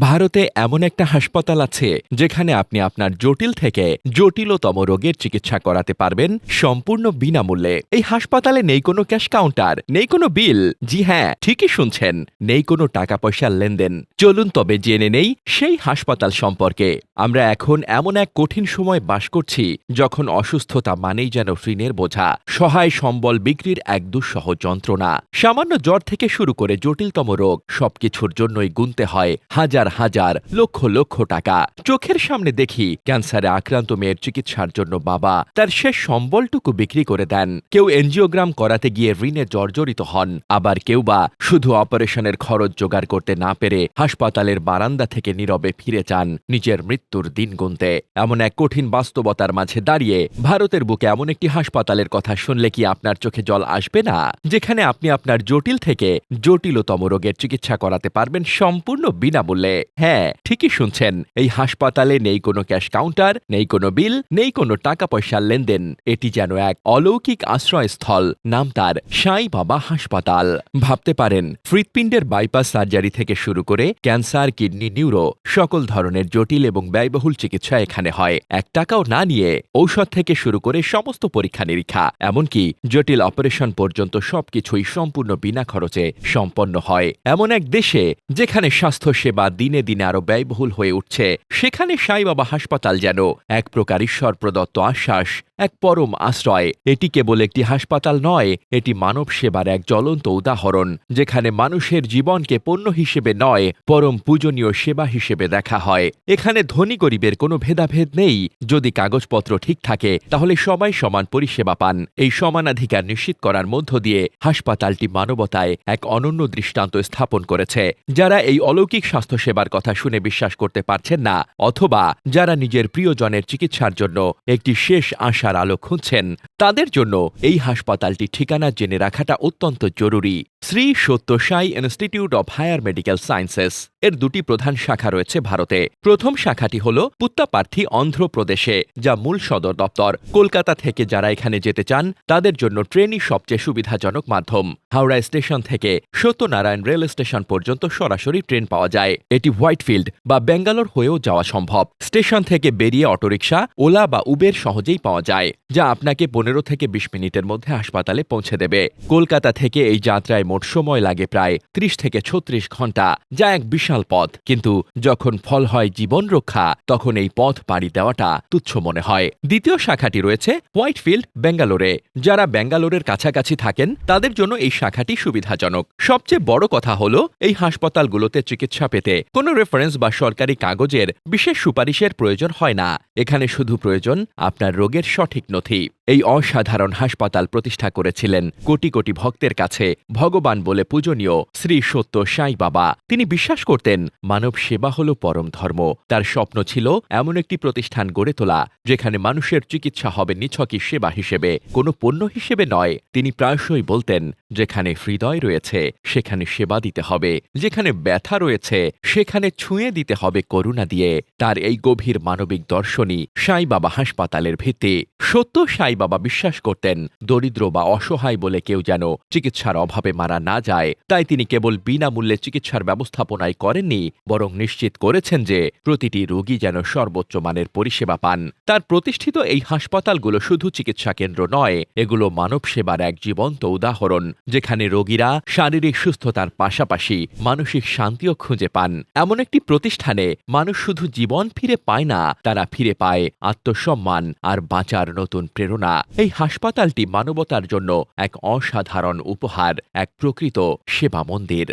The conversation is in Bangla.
ভারতে এমন একটা হাসপাতাল আছে যেখানে আপনি আপনার জটিল থেকে জটিলতম রোগের চিকিৎসা করাতে পারবেন সম্পূর্ণ বিনামূল্যে। এই হাসপাতালে নেই কোনো ক্যাশ কাউন্টার, নেই কোনো বিল। জি হ্যাঁ ঠিকই শুনছেন, নেই কোনো টাকা পয়সার লেনদেন। চলুন তবে জেনে নেই সেই হাসপাতাল সম্পর্কে। আমরা এখন এমন এক কঠিন সময় বাস করছি যখন অসুস্থতা মানেই যেন ঋণের বোঝা, সহায় সম্বল বিক্রির এক দুঃসহ যন্ত্রণা। সামান্য জ্বর থেকে শুরু করে জটিলতম রোগ সবকিছুর জন্যই গুনতে হয় হাজার হাজার হাজার লক্ষ লক্ষ টাকা। চোখের সামনে দেখি ক্যান্সারে আক্রান্ত মেয়ের চিকিৎসার জন্য বাবা তার শেষ সম্বলটুকু বিক্রি করে দেন। কেউ এনজিওগ্রাম করাতে গিয়ে ঋণে জর্জরিত হন, আবার কেউ বা শুধু অপারেশনের খরচ জোগাড় করতে না পেরে হাসপাতালের বারান্দা থেকে নীরবে ফিরে যান নিজের মৃত্যুর দিন গুনতে। এমন এক কঠিন বাস্তবতার মাঝে দাঁড়িয়ে ভারতের বুকে এমন একটি হাসপাতালের কথা শুনলে কি আপনার চোখে জল আসবে না? যেখানে আপনি আপনার জটিল থেকে জটিলতম রোগের চিকিৎসা করাতে পারবেন সম্পূর্ণ বিনামূল্যে। হ্যাঁ ঠিকই শুনছেন। এই হাসপাতালে নেই কোনো ক্যাশ কাউন্টার, নেই কোনো বিল, নেই কোনো টাকা পয়সার লেনদেন। এটি যেন এক অলৌকিক আশ্রয়স্থল। নাম তার সাই বাবা হাসপাতাল। ভাবতে পারেন, হৃৎপিণ্ডের বাইপাস সার্জারি থেকে শুরু করে ক্যান্সার, কিডনি, নিউরো সকল ধরনের জটিল এবং ব্যয়বহুল চিকিৎসা এখানে হয়। এক টাকাও না নিয়ে ঔষধ থেকে শুরু করে সমস্ত পরীক্ষা নিরীক্ষা এমনকি জটিল অপারেশন পর্যন্ত সবকিছুই সম্পূর্ণ বিনা খরচে সম্পন্ন হয়। এমন এক দেশে যেখানে স্বাস্থ্য সেবা দিনে দিনে আরও ব্যয়বহুল হয়ে উঠছে। সেখানে সাইবাবা হাসপাতাল যেন। এক প্রকার ঈশ্বর প্রদত্ত আশ্বাস। এক পরম আশ্রয়। এটি কেবল একটি হাসপাতাল নয়, এটি মানব সেবার এক জ্বলন্ত উদাহরণ, যেখানে মানুষের জীবনকে পণ্য হিসেবে নয়, পরম পূজনীয় সেবা হিসেবে দেখা হয়। এখানে ধনী গরিবের কোনো ভেদাভেদ নেই। যদি কাগজপত্র ঠিক থাকে, তাহলে সবাই সমান পরিষেবা পান। এই সমানাধিকার নিশ্চিত করার মধ্য দিয়ে হাসপাতালটি মানবতায় এক অনন্য দৃষ্টান্ত স্থাপন করেছে। যারা এই অলৌকিক স্বাস্থ্যসেবার কথা শুনে বিশ্বাস করতে পারছেন না, অথবা যারা নিজের প্রিয়জনের চিকিৎসার জন্য একটি শেষ আশার আলো খুঁজছেন। তাদের জন্য এই হাসপাতালটি ঠিকানা জেনে রাখাটা অত্যন্ত জরুরি। Shri Sathya Sai institute of higher medical sciences. এর দুটি প্রধান শাখা রয়েছে ভারতে। প্রথম শাখাটি হল পুত্তাপার্থী অন্ধ্রপ্রদেশে, যা মূল সদর দপ্তর। কলকাতা থেকে যারা এখানে যেতে চান, তাদের জন্য ট্রেনই সবচেয়ে সুবিধাজনক মাধ্যম। হাওড়া স্টেশন থেকে সত্যনারায়ণ রেল স্টেশন পর্যন্ত সরাসরি ট্রেন পাওয়া যায়। এটি হোয়াইটফিল্ড বা ব্যাঙ্গালোর হয়েও যাওয়া সম্ভব। স্টেশন থেকে বেরিয়ে অটোরিকশা, ওলা বা উবের সহজেই পাওয়া যায়, যা আপনাকে পনেরো থেকে বিশ মিনিটের মধ্যে হাসপাতালে পৌঁছে দেবে। কলকাতা থেকে এই যাত্রায় মোট সময় লাগে প্রায় ত্রিশ থেকে ছত্রিশ ঘণ্টা, যা এক বিশাল পথ। কিন্তু যখন ফল হয় জীবন রক্ষা, তখন এই পথ পাড়ি দেওয়াটা তুচ্ছ মনে হয়। দ্বিতীয় শাখাটি রয়েছে হোয়াইটফিল্ড বেঙ্গালোরে যারা বেঙ্গালোরের কাছাকাছি থাকেন, তাদের জন্য এই শাখাটি সুবিধাজনক। সবচেয়ে বড় কথা হলো, এই হাসপাতালগুলোতে চিকিৎসা পেতে কোনো রেফারেন্স বা সরকারি কাগজের বিশেষ সুপারিশের প্রয়োজন হয় না। এখানে শুধু প্রয়োজন আপনার রোগের সঠিক নথি। এই অসাধারণ হাসপাতাল প্রতিষ্ঠা করেছিলেন কোটি কোটি ভক্তের কাছে ভগবান বলে পূজনীয় শ্রী সত্য সাই বাবা। তিনি বিশ্বাস করতেন, মানব সেবা হল পরম ধর্ম। তার স্বপ্ন ছিল এমন একটি প্রতিষ্ঠান গড়ে তোলা, যেখানে মানুষের চিকিৎসা হবে নিছকই সেবা হিসেবে। কোনো পণ্য হিসেবে নয়, তিনি প্রায়শই বলতেন, যেখানে হৃদয় রয়েছে, সেখানে সেবা দিতে হবে। যেখানে ব্যথা রয়েছে, সেখানে ছুঁয়ে দিতে হবে করুণা দিয়ে। তার এই গভীর মানবিক দর্শনই সাই বাবা হাসপাতালের ভিত্তি। সত্য সাই বাবা বিশ্বাস করতেন, দরিদ্র বা অসহায় বলে কেউ যেন চিকিৎসার অভাবে মারা না যায়। তাই তিনি কেবল বিনামূল্যে চিকিৎসার ব্যবস্থাপনাই করেননি, বরং নিশ্চিত করেছেন যে প্রতিটি রোগী যেন সর্বোচ্চ মানের পরিষেবা পান। তার প্রতিষ্ঠিত এই হাসপাতালগুলো শুধু চিকিৎসা কেন্দ্র নয়, এগুলো মানব সেবার এক জীবন্ত উদাহরণ, যেখানে রোগীরা শারীরিক সুস্থতার পাশাপাশি মানসিক শান্তিও খুঁজে পান। এমন একটি প্রতিষ্ঠানে মানুষ শুধু জীবন ফিরে পায় না, তারা ফিরে পায় আত্মসম্মান আর বাঁচার নতুন প্রেরণা। এই হাসপাতালটি মানবতার জন্য এক অসাধারণ উপহার এক প্রকৃত সেবা মন্দির